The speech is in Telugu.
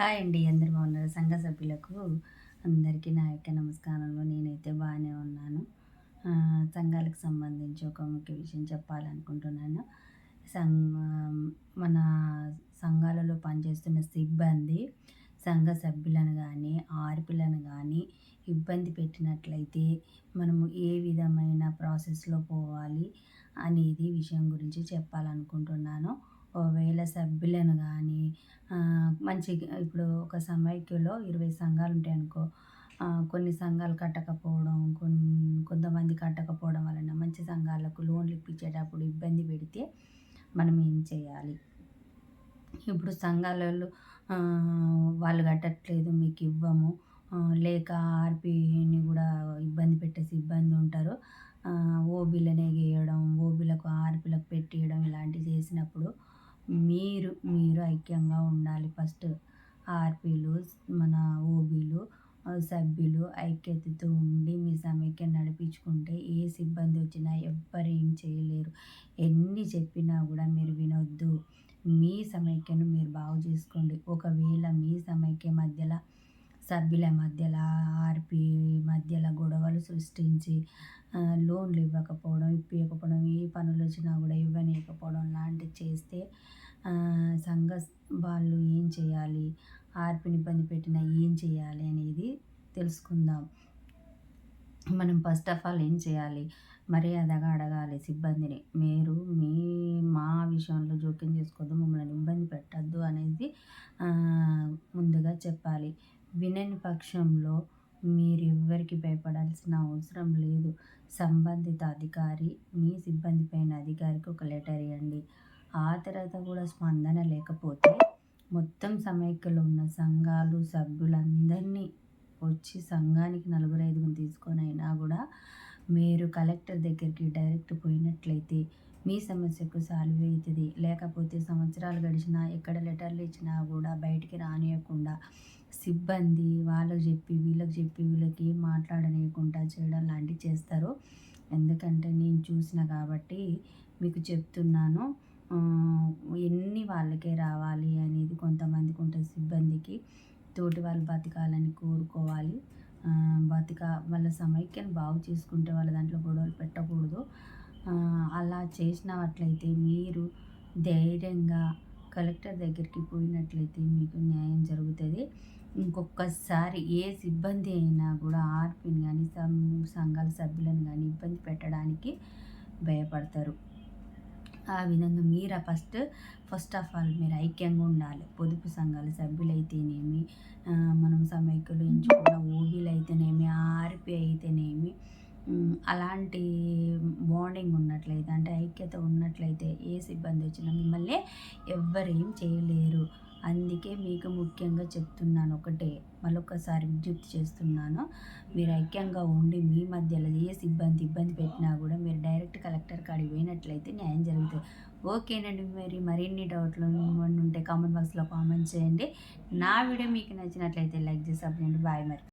హాయ్ అండి అందరు బాగున్నారు? సంఘ సభ్యులకు అందరికీ నా యొక్క నమస్కారంలో నేనైతే బాగానే ఉన్నాను. సంఘాలకు సంబంధించి ఒక ముఖ్య విషయం చెప్పాలనుకుంటున్నాను. సంఘ మన సంఘాలలో పనిచేస్తున్న సిబ్బంది సంఘ సభ్యులను కానీ ఆర్పిలను కానీ ఇబ్బంది పెట్టినట్లయితే మనము ఏ విధమైన ప్రాసెస్లో పోవాలి అనేది విషయం గురించి చెప్పాలనుకుంటున్నాను. ఒకవేళ సభ్యులను కానీ మంచి ఇప్పుడు ఒక సమైక్యలో ఇరవై సంఘాలు ఉంటాయి అనుకో కొన్ని సంఘాలు కట్టకపోవడం కొన్ని కొంతమంది కట్టకపోవడం వలన మంచి సంఘాలకు లోన్లు ఇప్పించేటప్పుడు ఇబ్బంది పెడితే మనం ఏం చేయాలి? ఇప్పుడు సంఘాలలో వాళ్ళు కట్టట్లేదు మీకు ఇవ్వము లేక ఆర్పీని కూడా ఇబ్బంది పెట్టేసి ఇబ్బంది ఉంటారు. ఓబీలనే గేయడం ఓబీలకు ఆర్పీలకు పెట్టేయడం ఇలాంటివి చేసినప్పుడు మీరు మీరు ఐక్యంగా ఉండాలి. ఫస్ట్ ఆర్పీలు మన ఓబీలు సభ్యులు ఐక్యతతో ఉండి మీ సమైక్య నడిపించుకుంటే ఏ సిబ్బంది వచ్చినా ఎవ్వరు ఏం చేయలేరు. ఎన్ని చెప్పినా కూడా మీరు వినొద్దు. మీ సమైక్యను మీరు బాగు చేసుకోండి. ఒకవేళ మీ సమైక్య మధ్యలో సభ్యుల మధ్యలో ఆర్పి మధ్యలో సృష్టించి లోన్లు ఇవ్వకపోవడం ఇప్పించకపోవడం ఏ పనులు వచ్చినా కూడా ఇవ్వనీయకపోవడం లాంటివి చేస్తే సంఘ వాళ్ళు ఏం చేయాలి? ఆర్పిని ఇబ్బంది పెట్టినా ఏం చేయాలి అనేది తెలుసుకుందాం. మనం ఫస్ట్ ఆఫ్ ఆల్ ఏం చేయాలి? మర్యాదగా అడగాలి సిబ్బందిని. మీరు మీ మా విషయంలో జోక్యం చేసుకోవద్దు మమ్మల్ని ఇబ్బంది పెట్టద్దు అనేది ముందుగా చెప్పాలి. వినని పక్షంలో మీరు ఎవ్వరికి భయపడాల్సిన అవసరం లేదు. సంబంధిత అధికారి మీ సిబ్బంది పైన అధికారికి ఒక లెటర్ ఇవ్వండి ఆ తర్వాత కూడా స్పందన లేకపోతే మొత్తం సమైక్యలో ఉన్న సంఘాలు సభ్యులందరినీ వచ్చి సంఘానికి నలుగురు ఐదుగురు తీసుకొని అయినా కూడా మీరు కలెక్టర్ దగ్గరికి డైరెక్ట్ పోయినట్లయితే మీ సమస్యకు సాల్వ్ అవుతుంది లేకపోతే సంవత్సరాలు గడిచినా ఎక్కడ లెటర్లు ఇచ్చినా కూడా బయటికి రానియకుండా సిబ్బంది వాళ్ళకి చెప్పి వీళ్ళకి చెప్పి వీళ్ళకి మాట్లాడనీయకుండా చేయడం లాంటివి చేస్తారు. ఎందుకంటే నేను చూసిన కాబట్టి మీకు చెప్తున్నాను. ఎన్ని వాళ్ళకే రావాలి అనేది కొంతమందికి ఉంటుంది. సిబ్బందికి తోటి వాళ్ళు బతకాలని కోరుకోవాలి. బతిక వాళ్ళ సమైక్యను బాగు చేసుకుంటే వాళ్ళ దాంట్లో గొడవలు పెట్టకూడదు. అలా చేసినట్లయితే మీరు ధైర్యంగా కలెక్టర్ దగ్గరికి పోయినట్లయితే మీకు న్యాయం జరుగుతుంది. ఇంకొకసారి ఏ సిబ్బంది అయినా కూడా ఆర్పిని కానీ సంఘాల సభ్యులను కానీ ఇబ్బంది పెట్టడానికి భయపడతారు. ఆ విధంగా మీరు ఫస్ట్ ఫస్ట్ ఆఫ్ ఆల్ మీరు ఐక్యంగా ఉండాలి. పొదుపు సంఘాల సభ్యులైతేనేమి మనం సమైక్యులు ఎంచుకున్న ఓబీలు అయితేనేమి ఆర్పి అయితేనేమి అలాంటి బాండింగ్ ఉన్నట్లయితే అంటే ఐక్యత ఉన్నట్లయితే ఏ సిబ్బంది వచ్చినా మిమ్మల్ని ఎవ్వరేం చేయలేరు. అందుకే మీకు ముఖ్యంగా చెప్తున్నాను ఒకటే మరొకసారి విజ్ఞప్తి చేస్తున్నాను. మీరు ఐక్యంగా ఉండి మీ మధ్యలో ఏ సిబ్బంది ఇబ్బంది పెట్టినా కూడా మీరు డైరెక్ట్ కలెక్టర్ కాడికి పోయినట్లయితే న్యాయం జరుగుతుంది. ఓకేనండి మరి మరిన్ని డౌట్లు ఉంటే కామెంట్ బాక్స్లో కామెంట్ చేయండి. నా వీడియో మీకు నచ్చినట్లయితే లైక్ చేసి అప్పుడు బాయ్ మరి.